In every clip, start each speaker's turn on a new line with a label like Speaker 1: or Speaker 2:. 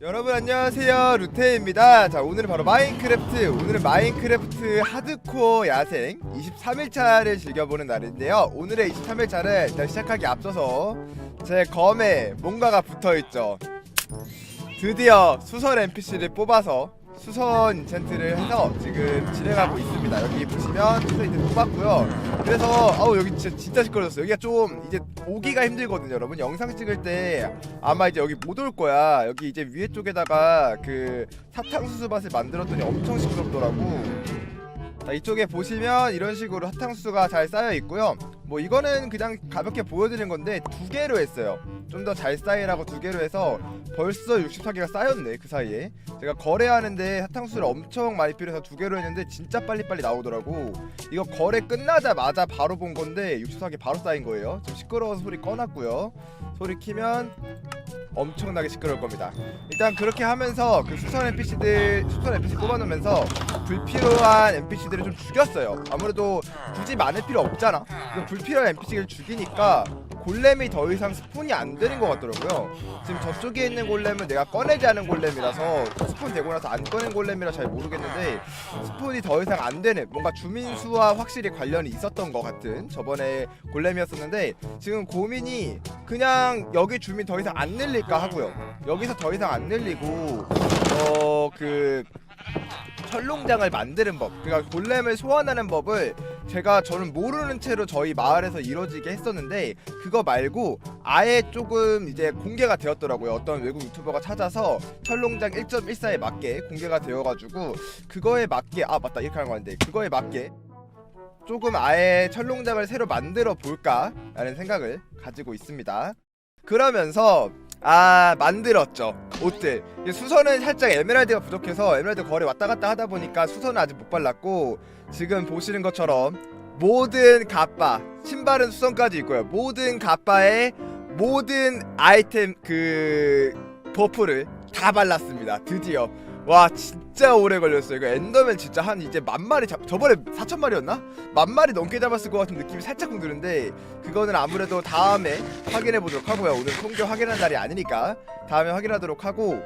Speaker 1: 여러분 안녕하세요. 루테입니다. 자 오늘은 바로 마인크래프트 오늘은 마인크래프트 하드코어 야생 23일차를 즐겨보는 날인데요. 오늘의 23일차를 일단 시작하기 앞서서 제 검에 뭔가가 붙어있죠. 드디어 수선 NPC를 뽑아서 수선 인챈트를 해서 지금 진행하고 있습니다. 여기 보시면 수선 인챈트 뽑았고요 그래서 아우 여기 진짜, 진짜 시끄러졌어요. 여기가 좀 이제 오기가 힘들거든요 여러분. 영상 찍을 때 아마 이제 여기 못 올 거야. 여기 이제 위에 쪽에다가 그 사탕수수 밭을 만들었더니 엄청 시끄럽더라고 자 이쪽에 보시면 이런 식으로 사탕수수가 잘 쌓여 있고요. 뭐 이거는 그냥 가볍게 보여드린 건데 두 개로 했어요. 좀 더 잘 쌓이라고 두 개로 해서 벌써 64개가 쌓였네 그 사이에. 제가 거래하는데 사탕수수를 엄청 많이 필요해서 두 개로 했는데 진짜 빨리빨리 나오더라고. 이거 거래 끝나자마자 바로 본 건데 64개 바로 쌓인 거예요. 좀 시끄러워서 소리 꺼놨고요 소리 키면 엄청나게 시끄러울 겁니다. 일단 그렇게 하면서 그 수선 NPC들 수선 NPC 뽑아놓으면서 불필요한 NPC들을 좀 죽였어요. 아무래도 굳이 많을 필요 없잖아. 불필요한 NPC를 죽이니까 골렘이 더 이상 스폰이 안 되는 것 같더라고요. 지금 저쪽에 있는 골렘은 내가 꺼내지 않은 골렘이라서 스폰 되고 나서 안 꺼낸 골렘이라 잘 모르겠는데 스폰이 더 이상 안 되는 뭔가 주민 수와 확실히 관련이 있었던 것 같은 저번에 골렘이었었는데 지금 고민이 그냥 여기 주민 더 이상 안 늘릴까 하고요. 여기서 더 이상 안 늘리고 어그 철롱장을 만드는 법 그러니까 골렘을 소환하는 법을 제가 저는 모르는 채로 저희 마을에서 이루어지게 했었는데 그거 말고 아예 조금 이제 공개가 되었더라고요. 어떤 외국 유튜버가 찾아서 철롱장 1.14에 맞게 공개가 되어가지고 그거에 맞게 아 맞다. 이렇게 하는 건데. 그거에 맞게 조금 아예 철롱장을 새로 만들어 볼까 라는 생각을 가지고 있습니다. 그러면서 아 만들었죠. 옷들. 수선은 살짝 에메랄드가 부족해서 에메랄드 거리 왔다 갔다 하다 보니까 수선은 아직 못 발랐고 지금 보시는 것처럼 모든 갑바 신발은 수선까지 있고요. 모든 갑바에 모든 아이템 그 버프를 다 발랐습니다. 드디어. 와 진짜 오래 걸렸어요. 이거 엔더맨 진짜 한 이제 만 마리 잡 저번에 4천 마리였나? 만 마리 넘게 잡았을 것 같은 느낌이 살짝 드는데 그거는 아무래도 다음에 확인해 보도록 하고요. 오늘 통계 확인한 날이 아니니까 다음에 확인하도록 하고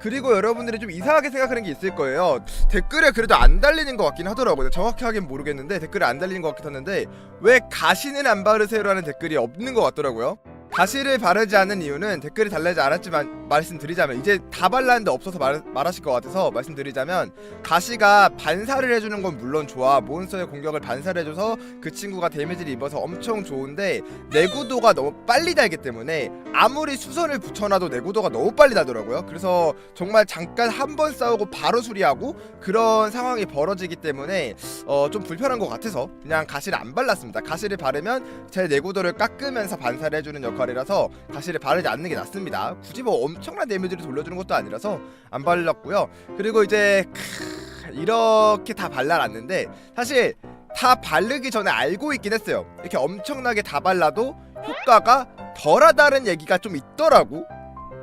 Speaker 1: 그리고 여러분들이 좀 이상하게 생각하는 게 있을 거예요. 댓글에 그래도 안 달리는 것 같긴 하더라고요. 정확히 하긴 모르겠는데 댓글에 안 달리는 것 같긴 하는데 왜 가시는 안 바르세요라는 댓글이 없는 것 같더라고요 가시를 바르지 않는 이유는 댓글이 달리지 않았지만 말씀드리자면 이제 다 발랐는데 없어서 말, 말하실 것 같아서 말씀드리자면 가시가 반사를 해주는 건 물론 좋아. 몬스터의 공격을 반사를 해줘서 그 친구가 데미지를 입어서 엄청 좋은데 내구도가 너무 빨리 달기 때문에 아무리 수선을 붙여놔도 내구도가 너무 빨리 나더라고요. 그래서 정말 잠깐 한 번 싸우고 바로 수리하고 그런 상황이 벌어지기 때문에 어, 좀 불편한 것 같아서 그냥 가시를 안 발랐습니다. 가시를 바르면 제 내구도를 깎으면서 반사를 해주는 역할 이라서 가시를 바르지 않는 게 낫습니다 굳이 뭐 엄청난 데미지를 돌려주는 것도 아니라서 안 발랐고요 그리고 이제 크, 이렇게 다 발라놨는데 사실 다 바르기 전에 알고 있긴 했어요 이렇게 엄청나게 다 발라도 효과가 덜하다는 얘기가 좀 있더라고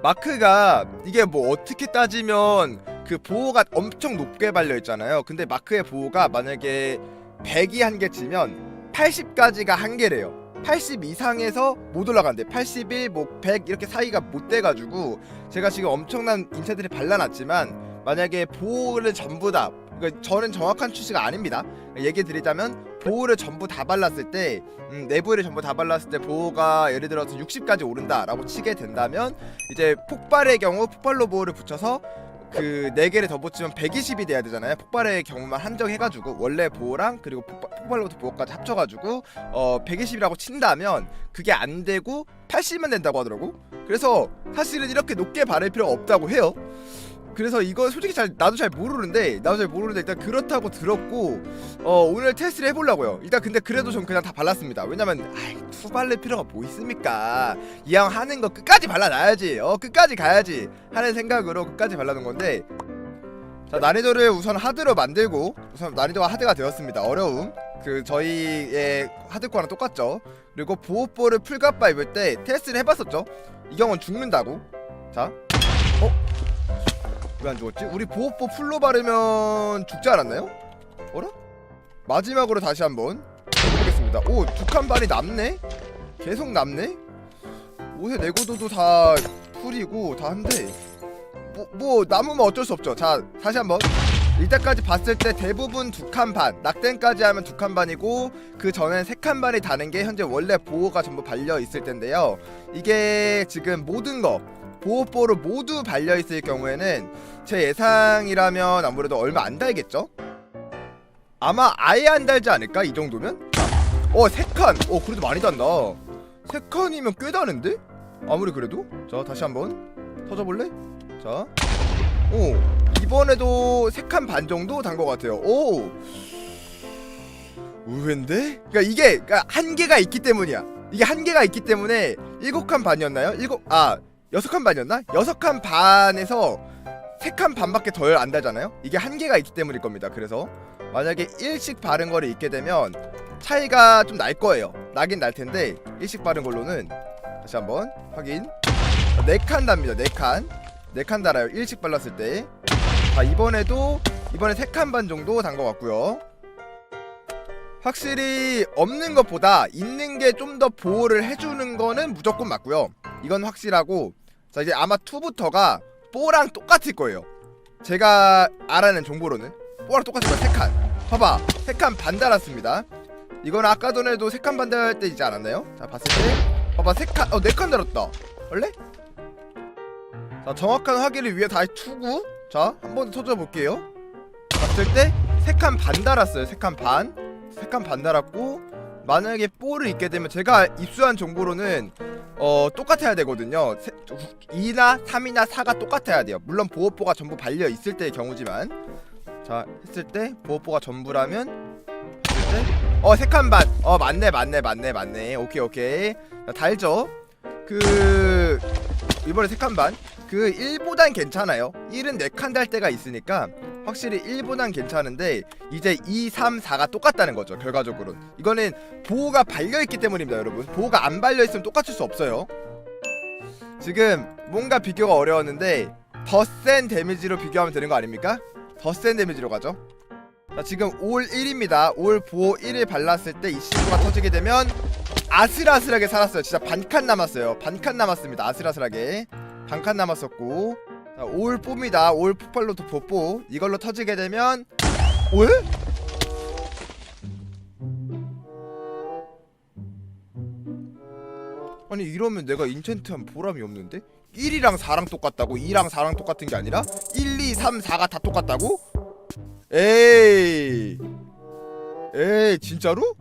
Speaker 1: 마크가 이게 뭐 어떻게 따지면 그 보호가 엄청 높게 발려 있잖아요. 근데 마크의 보호가 만약에 100이 한계치면 80까지가 한계래요. 80 이상에서 못 올라간대. 81, 뭐 100 이렇게 사이가 못 돼가지고 제가 지금 엄청난 인체들이 발라놨지만 만약에 보호를 전부 다 그러니까 저는 정확한 추시가 아닙니다. 얘기 드리자면 보호를 전부 다 발랐을 때 음, 내부를 전부 다 발랐을 때 보호가 예를 들어서 60까지 오른다라고 치게 된다면 이제 폭발의 경우 폭발로 보호를 붙여서 그 4개를 더 붙이면 120이 돼야 되잖아요. 폭발의 경우만 한정해가지고 원래 보호랑 그리고 폭발, 폭발 로부터 보호까지 합쳐가지고 어 120이라고 친다면 그게 안 되고 80만 된다고 하더라고. 그래서 사실은 이렇게 높게 바를 필요가 없다고 해요. 그래서 이거 솔직히 잘 나도 잘 모르는데 나도 잘 모르는데 일단 그렇다고 들었고 어 오늘 테스트를 해보려고요. 일단 근데 그래도 전 그냥 다 발랐습니다. 왜냐면 아이 투 발릴 필요가 뭐 있습니까? 이왕 하는 거 끝까지 발라놔야지 어 끝까지 가야지 하는 생각으로 끝까지 발라놓은 건데. 자 난이도를 우선 하드로 만들고 우선 난이도가 하드가 되었습니다. 어려움. 그 저희의 하드코어랑 똑같죠. 그리고 보호볼을 풀갑바 입을 때 테스트를 해봤었죠. 이 경우는 죽는다고. 자. 어? 왜 안 죽었지? 우리 보호법 풀로 바르면 죽지 않았나요? 어라? 마지막으로 다시 한번 해보겠습니다 오 두칸 반이 남네? 계속 남네? 옷의 내구도도 다 풀이고 다 한데 뭐, 뭐 남으면 어쩔 수 없죠 자 다시 한번 이때까지 봤을 때 대부분 두 칸 반 낙댐까지 하면 두 칸 반이고 그 전엔 세 칸 반이 다는 게 현재 원래 보호가 전부 발려 있을 텐데요 이게 지금 모든 거 보호보로 모두 발려 있을 경우에는 제 예상이라면 아무래도 얼마 안 달겠죠? 아마 아예 안 달지 않을까? 이 정도면? 어세칸어 그래도 많이 단다. 세 칸이면 꽤 다는데? 아무리 그래도? 자 다시 한번 터져볼래? 자 오 이번에도 세칸반 정도 단 것 같아요. 오! 의외인데? 그러니까 이게 그러니까 한계가 있기 때문이야. 이게 한계가 있기 때문에 일곱 칸 반이었나요? 일곱 아 여섯 칸 반이었나? 여섯 칸 반에서 세 칸 반밖에 덜안 달잖아요. 이게 한계가 있기 때문일 겁니다. 그래서 만약에 일씩 바른 거를 입게 되면 차이가 좀 날 거예요. 나긴 날 텐데 일씩 바른 걸로는 다시 한번 확인. 네 칸 답니다. 네 칸. 네 칸 달아요. 일씩 발랐을 때. 자 이번에도 이번에 세 칸 반 정도 단 것 같고요. 확실히 없는 것보다 있는 게 좀 더 보호를 해주는 거는 무조건 맞고요. 이건 확실하고 자 이제 아마 2부터가 뽀랑 똑같을 거예요. 제가 알아낸 정보로는 뽀랑 똑같을 거예요. 세 칸. 봐봐 세 칸 반 달았습니다. 이건 아까 전에도 세 칸 반 달할 때 있지 않았나요? 자 봤을 때 봐봐 세 칸, 어 네 칸 달았다. 원래? 자 정확한 확인을 위해 다시 투구 자 한 번 더 터져 볼게요 봤을 때 세 칸 반 달았어요 세 칸 반 세칸반 달았고 만약에 볼을 입게 되면 제가 입수한 정보로는 어 똑같아야 되거든요. 2나 3이나 4가 똑같아야 돼요. 물론 보호포가 전부 발려 있을 때의 경우지만. 자 했을 때 보호포가 전부라면 했을 때어세 칸 반. 어 맞네 맞네 맞네 맞네. 오케이 오케이. 자, 달죠. 그 이번에 세칸반 그 1보단 괜찮아요. 1은 4칸 달 때가 있으니까 확실히 1보단 괜찮은데 이제 2, 3, 4가 똑같다는 거죠 결과적으로는. 이거는 보호가 발려있기 때문입니다 여러분. 보호가 안 발려있으면 똑같을 수 없어요. 지금 뭔가 비교가 어려웠는데 더 센 데미지로 비교하면 되는 거 아닙니까? 더 센 데미지로 가죠. 자 지금 올 1입니다. 올 보호 1을 발랐을 때이 친구가 터지게 되면 아슬아슬하게 살았어요. 진짜 반칸 남았어요. 반칸 남았습니다. 아슬아슬하게 반칸 남았었고 자, 올 뽀입니다 올 폭발로도 뽀뽀 이걸로 터지게 되면 올? 아니 이러면 내가 인챈트한 보람이 없는데? 1이랑 4랑 똑같다고? 2랑 4랑 똑같은 게 아니라 1, 2, 3, 4가 다 똑같다고? 에이 에이 진짜로?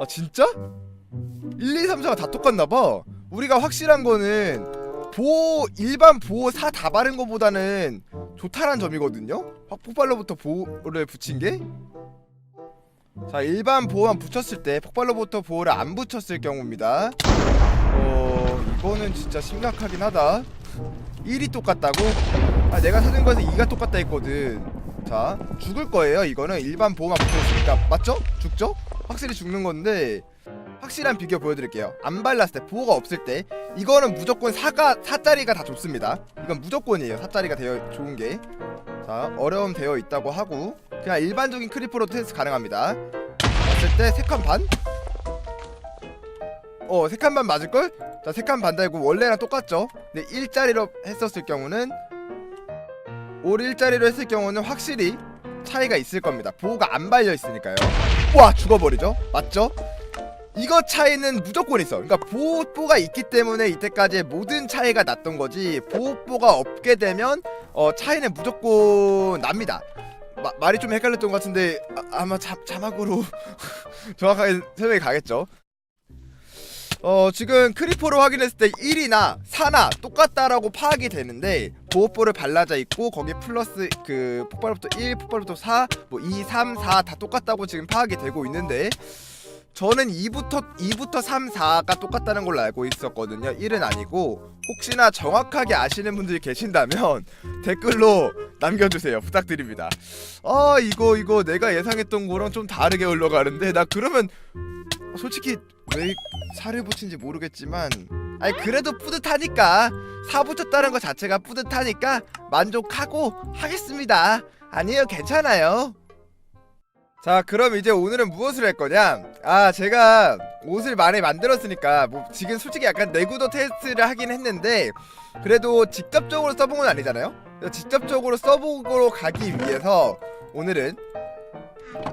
Speaker 1: 아 진짜? 1, 2, 3, 4가 다 똑같나봐 우리가 확실한 거는 보호 일반 보호 4다 바른 거보다는 좋다란 점이거든요 확 폭발로부터 보호를 붙인 게? 자 일반 보호만 붙였을 때 폭발로부터 보호를 안 붙였을 경우입니다 어 이거는 진짜 심각하긴 하다 1이 똑같다고? 아 내가 찾은 거에서 2가 똑같다 했거든 자 죽을 거예요 이거는 일반 보호만 붙였으니까 맞죠? 죽죠? 확실히 죽는 건데 확실한 비교 보여드릴게요. 안 발랐을 때 보호가 없을 때 이거는 무조건 4가 4짜리가 다 좋습니다. 이건 무조건이에요. 4짜리가 되어 좋은 게 자 어려움 되어 있다고 하고 그냥 일반적인 크리퍼로 테스트 가능합니다. 봤을 때 3칸 반? 어 3칸 반 맞을걸? 자 3칸 반 달고 원래랑 똑같죠? 근데 1짜리로 했었을 경우는 올 1짜리로 했을 경우는 확실히 차이가 있을 겁니다. 보호가 안 발려 있으니까요. 와 죽어버리죠? 맞죠? 이거 차이는 무조건 있어. 그러니까 보호뽀가 있기 때문에 이때까지 모든 차이가 났던 거지. 보호뽀가 없게 되면 어 차이는 무조건 납니다. 마, 말이 좀 헷갈렸던 것 같은데 아, 마 자, 자막으로 정확하게 설명이 가겠죠. 어 지금 크리퍼로 확인했을 때 1이나 4나 똑같다라고 파악이 되는데 보호뽀를 발라져 있고 거기 플러스 그 폭발부터 1, 폭발부터 4, 뭐 2, 3, 4 다 똑같다고 지금 파악이 되고 있는데 저는 2부터 2부터 3, 4가 똑같다는 걸로 알고 있었거든요. 1은 아니고 혹시나 정확하게 아시는 분들이 계신다면 댓글로 남겨주세요. 부탁드립니다. 아 이거 이거 내가 예상했던 거랑 좀 다르게 흘러가는데 나 그러면 솔직히 왜 살을 붙인지 모르겠지만 아니 그래도 뿌듯하니까 사 붙였다는 것 자체가 뿌듯하니까 만족하고 하겠습니다. 아니에요 괜찮아요. 자 그럼 이제 오늘은 무엇을 할 거냐? 아 제가 옷을 많이 만들었으니까 뭐 지금 솔직히 약간 내구도 테스트를 하긴 했는데 그래도 직접적으로 써본 건 아니잖아요? 직접적으로 써보고 가기 위해서 오늘은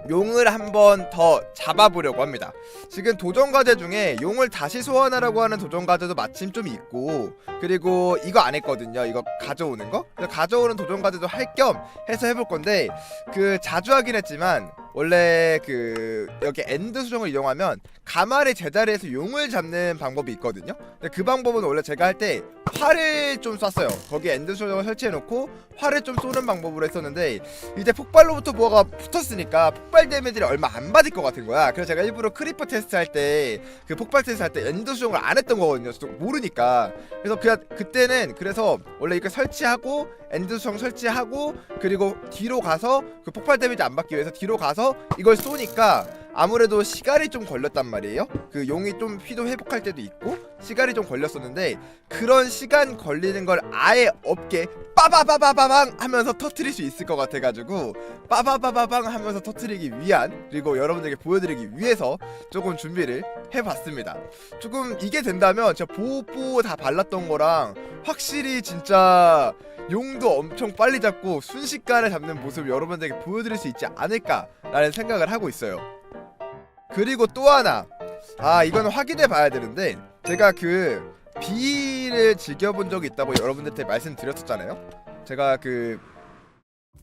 Speaker 1: 용을 한번 더 잡아보려고 합니다. 지금 도전 과제 중에 용을 다시 소환하라고 하는 도전 과제도 마침 좀 있고 그리고 이거 안 했거든요. 이거 가져오는 거? 가져오는 도전 과제도 할 겸 해서 해볼 건데 그 자주 하긴 했지만 원래 그 여기 엔드 수정을 이용하면 가마의 제자리에서 용을 잡는 방법이 있거든요. 근데 그 방법은 원래 제가 할 때 활을 좀 쐈어요. 거기에 엔드 수정을 설치해 놓고 활을 좀 쏘는 방법으로 했었는데 이제 폭발로부터 뭐가 붙었으니까 폭발 데미지를 얼마 안 받을 것 같은 거야. 그래서 제가 일부러 크리퍼 테스트 할 때 그 폭발 테스트 할 때 엔드 수정을 안 했던 거거든요. 모르니까. 그래서 그냥 그때는 그래서 원래 이거 설치하고 엔드 수정 설치하고 그리고 뒤로 가서 그 폭발 데미지 안 받기 위해서 뒤로 가서 이걸 쏘니까 아무래도 시간이 좀 걸렸단 말이에요. 그 용이 좀 피도 회복할 때도 있고 시간이 좀 걸렸었는데 그런 시간 걸리는 걸 아예 없게 빠바바바바방 하면서 터트릴 수 있을 것 같아가지고 빠바바바방 하면서 터트리기 위한 그리고 여러분들에게 보여드리기 위해서 조금 준비를 해봤습니다. 조금 이게 된다면 제가 보호보 다 발랐던 거랑 확실히 진짜 용도 엄청 빨리 잡고 순식간에 잡는 모습 여러분들에게 보여드릴 수 있지 않을까 라는 생각을 하고 있어요. 그리고 또 하나 아 이건 확인해 봐야 되는데 제가 그 B를 즐겨본 적이 있다고 여러분들한테 말씀드렸었잖아요. 제가 그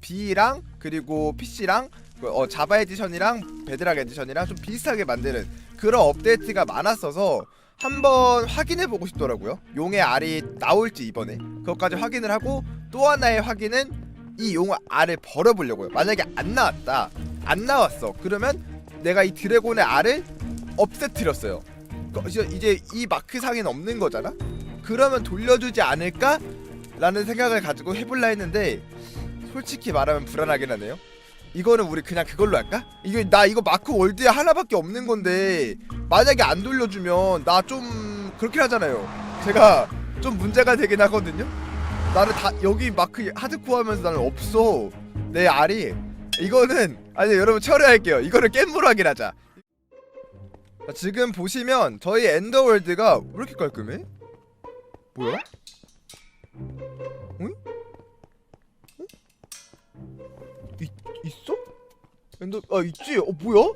Speaker 1: B랑 그리고 PC랑 그 어, 자바 에디션이랑 베드락 에디션이랑 좀 비슷하게 만드는 그런 업데이트가 많았어서 한번 확인해 보고 싶더라고요. 용의 알이 나올지 이번에 그것까지 확인을 하고 또 하나의 확인은 이 용의 알을 버려보려고요. 만약에 안 나왔다, 안 나왔어. 그러면 내가 이 드래곤의 알을 없애트렸어요. 그, 이제- 이 마크 상에는 없는 거잖아. 그러면 돌려주지 않을까? 라는 생각을 가지고 해볼라 했는데 솔직히 말하면 불안하긴 하네요. 이거는 우리 그냥 그걸로 할까? 이게 나 이거 마크 월드에 하나밖에 없는 건데 만약에 안 돌려주면 나 좀 그렇게 하잖아요. 제가 좀 문제가 되긴 하거든요. 나는 다 여기 마크 하드코어 하면서 나는 없어. 내 알이 이거는 아니 여러분 처리할게요. 이거는 깻무락이 하자. 자, 지금 보시면 저희 엔더월드가 왜 이렇게 깔끔해? 뭐야? 응? 어? 있, 있어? 엔더 아 있지? 어 뭐야?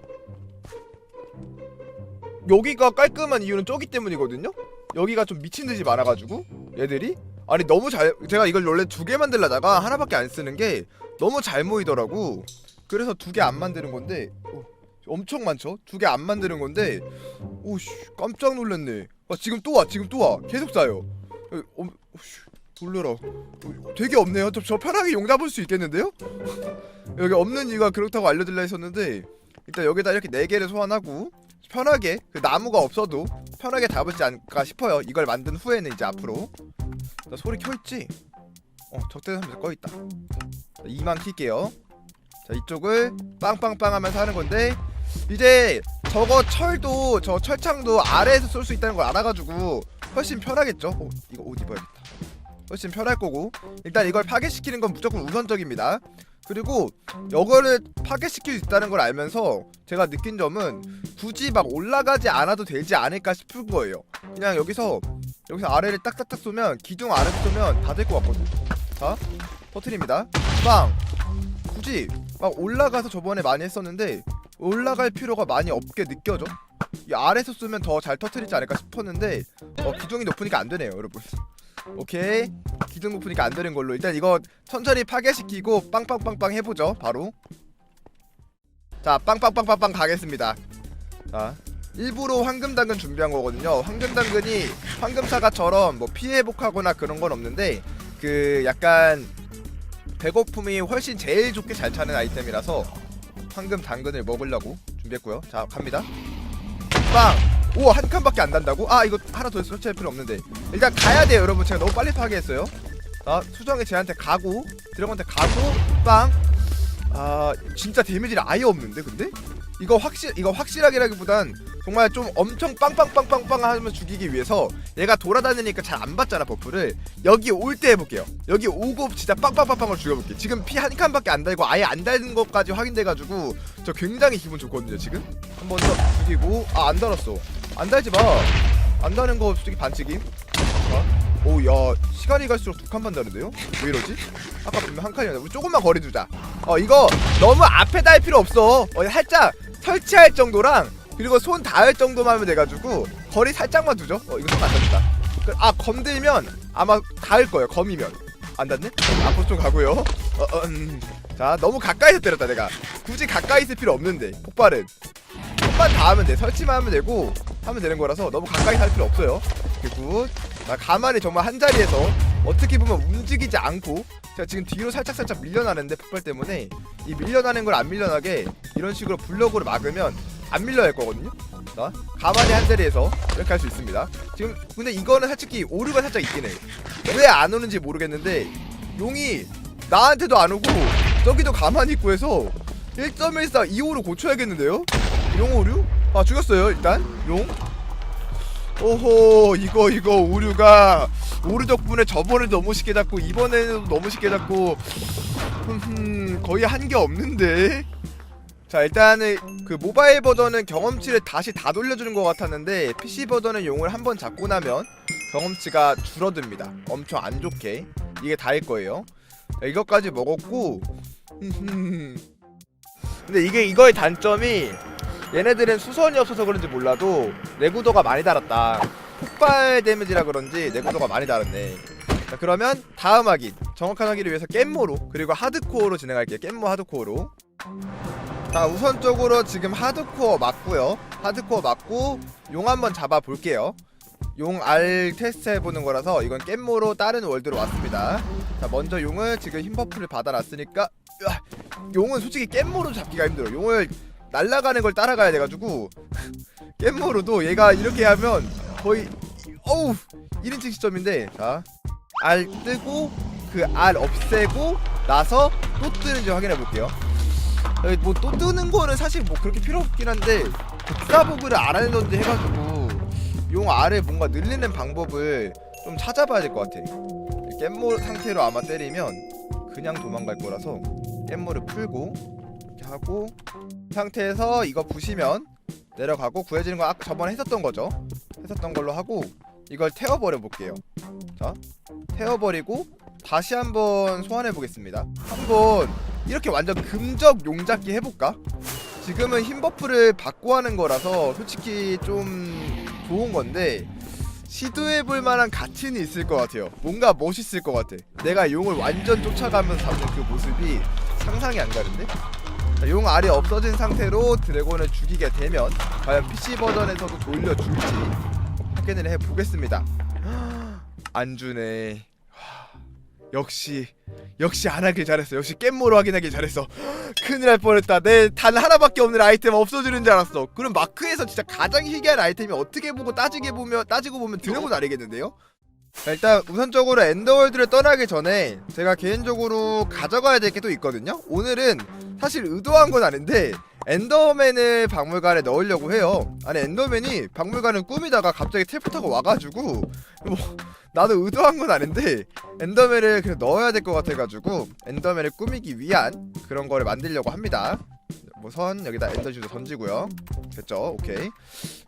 Speaker 1: 여기가 깔끔한 이유는 저기 때문이거든요? 여기가 좀 미친 듯이 많아가지고 얘들이 아니 너무 잘 제가 이걸 원래 두 개 만들려다가 하나밖에 안 쓰는 게 너무 잘 모이더라고 그래서 두 개 안 만드는 건데 어, 엄청 많죠? 두 개 안 만드는 건데 오씨 깜짝 놀랐네. 아 지금 또 와 지금 또 와. 계속 쌓여 어, 어, 오씨 놀래라. 어, 되게 없네요. 저, 저 편하게 용 잡을 수 있겠는데요? 여기 없는 이유가 그렇다고 알려드려 했었는데 일단 여기다 이렇게 네 개를 소환하고 편하게 그 나무가 없어도 편하게 잡을지 않을까 싶어요. 이걸 만든 후에는 이제 앞으로. 나 소리 켜있지? 어 적대하면서 꺼있다. 자, 2만 킬게요. 자 이쪽을 빵빵빵 하면서 하는 건데 이제 저거 철도 저 철창도 아래에서 쏠 수 있다는 걸 알아가지고 훨씬 편하겠죠? 어, 이거 옷 입어야겠다. 훨씬 편할 거고. 일단 이걸 파괴시키는 건 무조건 우선적입니다. 그리고 이거를 파괴시킬 수 있다는 걸 알면서 제가 느낀 점은 굳이 막 올라가지 않아도 되지 않을까 싶은 거예요. 그냥 여기서 여기서 아래를 딱딱딱 쏘면 기둥 아래를 쏘면 다 될 것 같거든 자 터트립니다. 빵! 굳이 막 올라가서 저번에 많이 했었는데 올라갈 필요가 많이 없게 느껴져? 이 아래에서 쏘면 더 잘 터트리지 않을까 싶었는데 어, 기둥이 높으니까 안 되네요 여러분. 오케이. 기둥 높으니까 안 되는 걸로. 일단 이거 천천히 파괴시키고 빵빵빵빵 해보죠 바로. 자 빵빵빵빵빵 가겠습니다. 자 일부러 황금 당근 준비한 거거든요. 황금 당근이 황금 사과처럼 뭐 피해 회복하거나 그런 건 없는데 그 약간 배고픔이 훨씬 제일 좋게 잘 차는 아이템이라서 황금 당근을 먹으려고 준비했고요 자 갑니다 빵! 오한 칸밖에 안 단다고? 아 이거 하나 더 설치할 필요 없는데 일단 가야 돼요 여러분 제가 너무 빨리 파괴했어요 자 수정이 쟤한테 가고 드래곤한테 가고 빵! 아 진짜 데미지가 아예 없는데 근데? 이거 확실 이거 확실하게라기보단 정말 좀 엄청 빵빵빵빵빵 하면 죽이기 위해서 얘가 돌아다니니까 잘 안 받잖아 버프를. 여기 올 때 해볼게요. 여기 오고 진짜 빵빵빵빵을 죽여볼게 지금 피 한 칸밖에 안 달고 아예 안 달는 것까지 확인돼가지고 저 굉장히 기분 좋거든요 지금. 한 번 더 죽이고 아 안 달았어. 안 달지 마안 다는 거 솔직히 반칙임. 오야 시간이 갈수록 두 칸만 다른데요? 왜 이러지? 아까 분명 한 칸이었는데 우리 조금만 거리 두자. 어 이거 너무 앞에 달 필요 없어. 어 살짝 설치할 정도랑 그리고 손 닿을 정도만 하면 돼가지고 거리 살짝만 두죠? 어 이거 손안 닿는다. 그, 아 검들면 아마 닿을 거예요 검이면. 안 닿네? 앞으로 좀 가고요. 어, 어, 음. 자 너무 가까이서 때렸다 내가. 굳이 가까이 있을 필요 없는데 폭발은. 손만 닿으면 돼. 설치만 하면 되고 하면 되는 거라서 너무 가까이 살 필요 없어요. 그리고 나 가만히 정말 한 자리에서 어떻게 보면 움직이지 않고 제가 지금 뒤로 살짝 살짝 밀려나는데 폭발 때문에. 이 밀려나는 걸 안 밀려나게 이런 식으로 블럭으로 막으면 안 밀려날 거거든요. 자, 가만히 한 자리에서 이렇게 할 수 있습니다. 지금 근데 이거는 솔직히 오류가 살짝 있긴 해. 왜 안 오는지 모르겠는데 용이 나한테도 안 오고 저기도 가만히 있고 해서 1.14 2호로 고쳐야겠는데요? 용 오류? 아 죽였어요 일단 용. 오호 이거 이거 오류가 오류 덕분에 저번에 너무 쉽게 잡고 이번에는 너무 쉽게 잡고 흠흠 거의 한 게 없는데 자 일단은 그 모바일 버전은 경험치를 다시 다 돌려주는 것 같았는데 PC 버전은 용을 한 번 잡고 나면 경험치가 줄어듭니다. 엄청 안 좋게. 이게 다일 거예요. 자, 이것까지 먹었고. 근데 이게 이거의 단점이 얘네들은 수선이 없어서 그런지 몰라도 내구도가 많이 달았다. 폭발 데미지라 그런지 내구도가 많이 달았네 자 그러면 다음 확인. 정확한 확인을 위해서 깻모로 그리고 하드코어로 진행할게요. 깻모 하드코어로 자 우선적으로 지금 하드코어 맞고요. 하드코어 맞고 용 한번 잡아볼게요. 용 R 테스트 해보는 거라서 이건 깻모로 다른 월드로 왔습니다. 자 먼저 용을 지금 힘 버프를 받아놨으니까 으아, 용은 솔직히 깻모로 잡기가 힘들어. 용을 날아가는 걸 따라가야 돼가지고 깻모로도 얘가 이렇게 하면 거의 어우 1인칭 시점인데 자 R 뜨고 그 R 없애고 나서 또 뜨는지 확인해 볼게요 뭐 또 뜨는 거는 사실 뭐 그렇게 필요 없긴 한데 복사보그를 안 하는지 해가지고 용 R을 뭔가 늘리는 방법을 좀 찾아봐야 될 것 같아 깻모 상태로 아마 때리면 그냥 도망갈 거라서 깻모를 풀고 이렇게 하고 이 상태에서 이거 부시면 내려가고 구해지는 거 아까 저번에 했었던 거죠? 했었던 걸로 하고 이걸 태워버려 볼게요. 자 태워버리고 다시 한번 소환해 보겠습니다. 한번 이렇게 완전 금적 용잡기 해볼까? 지금은 힘 버프를 받고 하는 거라서 솔직히 좀 좋은 건데 시도해볼 만한 가치는 있을 것 같아요 뭔가 멋있을 것 같아 내가 용을 완전 쫓아가면서 잡는 그 모습이 상상이 안 가는데? 자, 용 알이 없어진 상태로 드래곤을 죽이게 되면 과연 PC 버전에서도 돌려줄지 확인을 해보겠습니다 안 주네 하, 역시 역시 안 하길 잘했어. 역시 깻모로 확인하길 잘했어. 큰일 날 뻔했다. 내 단 하나밖에 없는 아이템 없어지는 줄 알았어. 그럼 마크에서 진짜 가장 희귀한 아이템이 어떻게 보고 따지게 보면 따지고 보면 드래곤 알이겠는데요? 자, 일단 우선적으로 엔더월드를 떠나기 전에 제가 개인적으로 가져가야 될 게 또 있거든요? 오늘은 사실 의도한 건 아닌데 엔더맨을 박물관에 넣으려고 해요. 아니 엔더맨이 박물관을 꾸미다가 갑자기 텔포타가 와가지고 뭐 나도 의도한 건 아닌데 엔더맨을 그냥 넣어야 될 것 같아가지고 엔더맨을 꾸미기 위한 그런 거를 만들려고 합니다. 우선 여기다 엔더주도 던지고요. 됐죠? 오케이.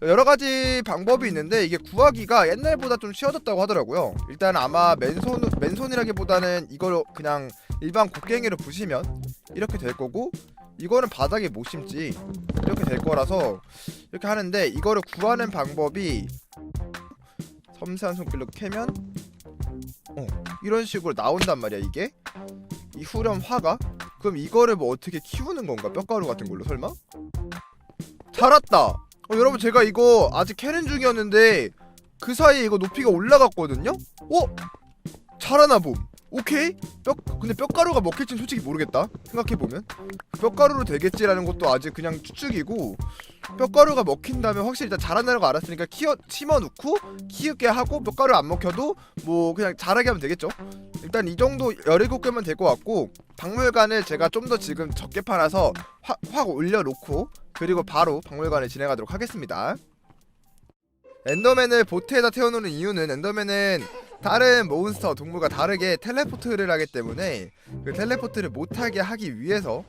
Speaker 1: 여러 가지 방법이 있는데 이게 구하기가 옛날보다 좀 쉬워졌다고 하더라고요. 일단 아마 맨손 맨손이라기보다는 이걸 그냥 일반 곡괭이로 부시면 이렇게 될 거고 이거는 바닥에 못 심지. 이렇게 될 거라서 이렇게 하는데 이거를 구하는 방법이 섬세한 손길로 캐면 어 이런 식으로 나온단 말이야 이게? 이 후렴 화가? 그럼 이거를 뭐 어떻게 키우는 건가? 뼈가루 같은 걸로 설마? 자랐다! 어 여러분 제가 이거 아직 캐는 중이었는데 그 사이에 이거 높이가 올라갔거든요? 어? 자라나 봄 오케이. 뼈 근데 뼈가루가 먹힐진 솔직히 모르겠다. 생각해보면. 뼈가루로 되겠지라는 것도 아직 그냥 추측이고 뼈가루가 먹힌다면 확실히 일단 자라나는 거 알았으니까 키워 심어놓고 키우게 하고 뼈가루 안 먹혀도 뭐 그냥 자라게 하면 되겠죠. 일단 이 정도 17개면 될것 같고 박물관을 제가 좀 더 지금 적게 팔아서 확, 확 올려놓고 그리고 바로 박물관에 진행하도록 하겠습니다. 엔더맨을 보트에다 태워놓는 이유는 엔더맨은 다른 몬스터 동물과 다르게 텔레포트를 하기 때문에 그 텔레포트를 못하게 하기 위해서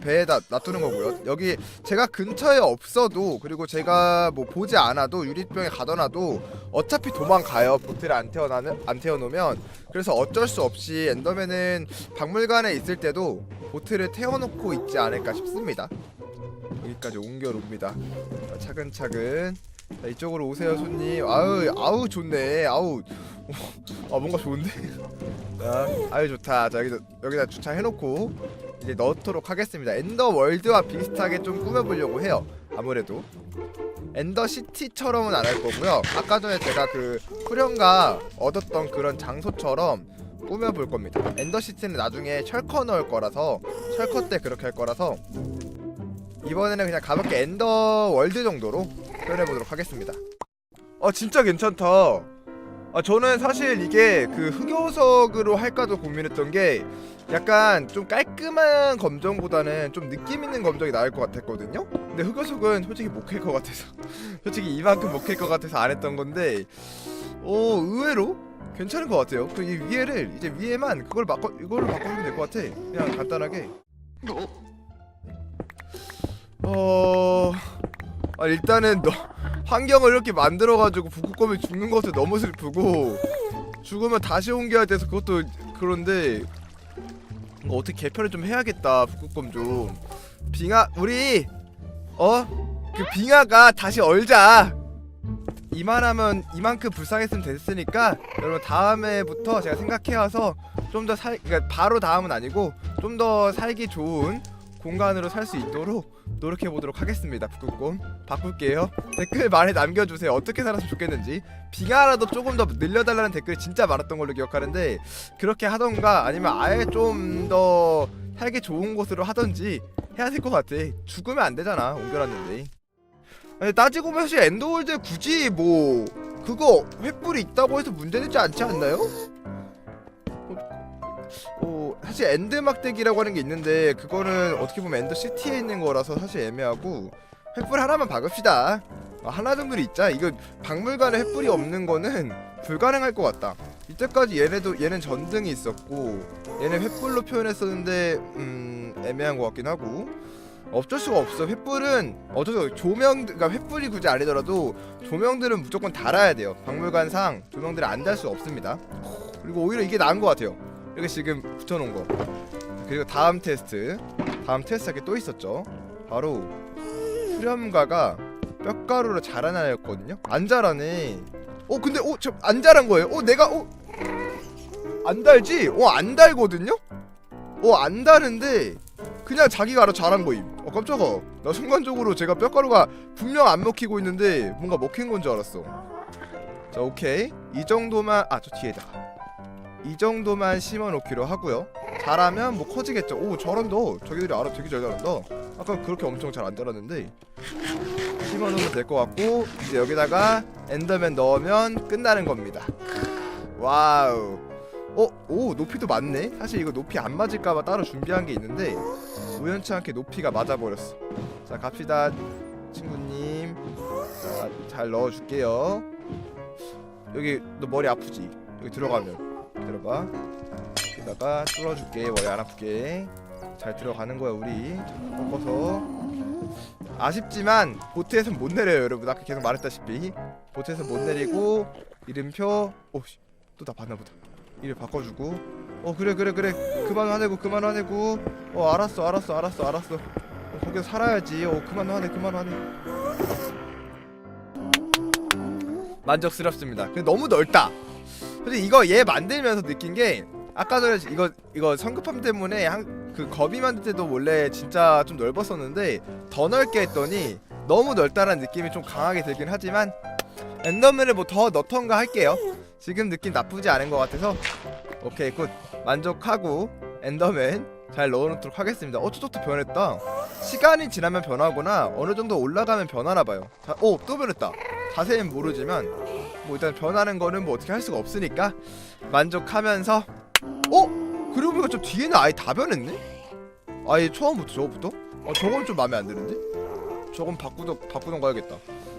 Speaker 1: 배에다 놔두는 거고요. 여기 제가 근처에 없어도 그리고 제가 뭐 보지 않아도 유리병에 가둬놔도 어차피 도망가요. 보트를 안 태워놔는 안 태워놓으면 그래서 어쩔 수 없이 엔더맨은 박물관에 있을 때도 보트를 태워놓고 있지 않을까 싶습니다. 여기까지 옮겨놓습니다. 자, 차근차근 자, 이쪽으로 오세요 손님. 아우 아우 좋네. 아우 아 뭔가 좋은데. 자, 아유 좋다. 자 여기다 여기다 주차해놓고 이제 넣도록 하겠습니다. 엔더 월드와 비슷하게 좀 꾸며보려고 해요. 아무래도 엔더 시티처럼은 안 할 거고요. 아까 전에 제가 그 후련가 얻었던 그런 장소처럼 꾸며볼 겁니다. 엔더 시티는 나중에 철커 넣을 거라서 철커 때 그렇게 할 거라서 이번에는 그냥 가볍게 엔더 월드 정도로 표현해 보도록 하겠습니다. 어 진짜 괜찮다. 아 저는 사실 이게 그 흑요석으로 할까도 고민했던 게 약간 좀 깔끔한 검정보다는 좀 느낌 있는 검정이 나을 것 같았거든요. 근데 흑요석은 솔직히 못캘 것 같아서 솔직히 이만큼 못캘 것 같아서 안 했던 건데 오 의외로 괜찮은 것 같아요. 그 이 위에를 이제 위에만 그걸 바꿔 이걸로 바꿔주면 될 것 같아. 그냥 간단하게. 어 아, 일단은 너 환경을 이렇게 만들어가지고 북극곰이 죽는 것도 너무 슬프고 죽으면 다시 옮겨야 돼서 그것도 그런데 이거 어떻게 개편을 좀 해야겠다 북극곰 좀. 빙하 우리 어? 그 빙하가 다시 얼자. 이만하면 이만큼 불쌍했으면 됐으니까 여러분 다음에부터 제가 생각해와서 좀 더 살 그러니까 바로 다음은 아니고 좀 더 살기 좋은 공간으로 살 수 있도록 노력해 보도록 하겠습니다. 북극곰 바꿀게요. 댓글 많이 남겨주세요. 어떻게 살았으면 좋겠는지 빙하라도 조금 더 늘려달라는 댓글이 진짜 많았던 걸로 기억하는데 그렇게 하던가 아니면 아예 좀 더 살기 좋은 곳으로 하던지 해야 될 것 같아. 죽으면 안 되잖아. 옮겨놨는데. 아니, 따지고 보면 사실 엔더월드에 굳이 뭐 그거 횃불이 있다고 해서 문제되지 않지 않나요? 어, 사실 엔드 막대기라고 하는 게 있는데 그거는 어떻게 보면 엔더 시티에 있는 거라서 사실 애매하고 횃불 하나만 박읍시다. 아, 하나 정도는 있자. 이거 박물관에 횃불이 없는 거는 불가능할 것 같다. 이때까지 얘네도 얘는 전등이 있었고 얘는 횃불로 표현했었는데 음 애매한 것 같긴 하고 어쩔 수가 없어. 횃불은 어쩔 수 없어. 조명 그러니까 횃불이 굳이 아니더라도 조명들은 무조건 달아야 돼요. 박물관상 조명들을 안 달 수 없습니다. 그리고 오히려 이게 나은 것 같아요. 이렇게 지금 붙여놓은 거. 그리고 다음 테스트. 다음 테스트가 또 있었죠. 바로 수렴가가 뼈가루로 자라나였거든요 안 자라네. 어 근데 어저 안 자란 거예요. 어 내가 어안 달지? 어안 달거든요? 어안 다는데 그냥 자기가 알아 자란 거임. 어 깜짝아. 나 순간적으로 제가 뼈가루가 분명 안 먹히고 있는데 뭔가 먹힌 건 줄 알았어. 자 오케이 이 정도만 아 저 뒤에다가 이 정도만 심어놓기로 하고요. 잘하면 뭐 커지겠죠. 오 잘한다. 자기들이 알아 되게 잘 자란다. 아까 그렇게 엄청 잘 안 자랐는데 심어놓으면 될 것 같고 이제 여기다가 엔더맨 넣으면 끝나는 겁니다. 와우. 어, 오 높이도 맞네. 사실 이거 높이 안 맞을까봐 따로 준비한 게 있는데 우연치 않게 높이가 맞아버렸어. 자 갑시다, 친구님. 자, 잘 넣어줄게요. 여기 너 머리 아프지? 여기 들어가면 들어봐. 여기다가 뚫어줄게 머리 안 아프게. 잘 들어가는 거야 우리. 꺾어서. 아쉽지만 보트에서 못 내려요 여러분. 아까 계속 말했다시피. 보트에서 못 내리고 이름표 오씨. 또나 봤나 보다. 이름 바꿔주고. 어 그래 그래 그래. 그만 화내고 그만 화내고. 어 알았어 알았어 알았어 알았어. 어, 거기서 살아야지. 어 그만 화내 그만 화내. 만족스럽습니다. 근데 너무 넓다 근데 이거 얘 만들면서 느낀 게 아까 전에 이거 이거 성급함 때문에 한, 그 거비 만들 때도 원래 진짜 좀 넓었었는데 더 넓게 했더니 너무 넓다는 느낌이 좀 강하게 들긴 하지만 엔더맨을 뭐 더 넣던가 할게요. 지금 느낌 나쁘지 않은 것 같아서. 오케이 굿. 만족하고 엔더맨 잘 넣어놓도록 하겠습니다. 어 저쪽도 변했다. 시간이 지나면 변하거나 어느 정도 올라가면 변하나 봐요. 오또 변했다. 자세히는 모르지만 뭐 일단 변하는 거는 뭐 어떻게 할 수가 없으니까 만족하면서 어? 그리고 보니까 저 뒤에는 아예 다 변했네? 아예 처음부터 저거부터? 어 저건 좀 마음에 안 드는데? 조금 바꾸도 바꾸는 거야겠다.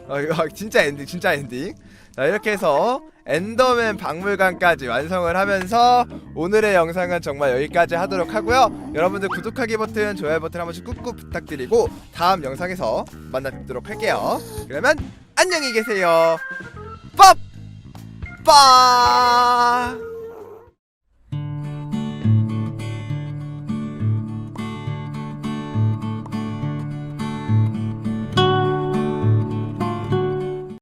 Speaker 1: 아 이거 진짜 엔딩 진짜 엔딩. 자 이렇게 해서 엔더맨 박물관까지 완성을 하면서 오늘의 영상은 정말 여기까지 하도록 하고요. 여러분들 구독하기 버튼, 좋아요 버튼 한 번씩 꾹꾹 부탁드리고 다음 영상에서 만나 뵙도록 할게요. 그러면 안녕히 계세요. 빠 빠.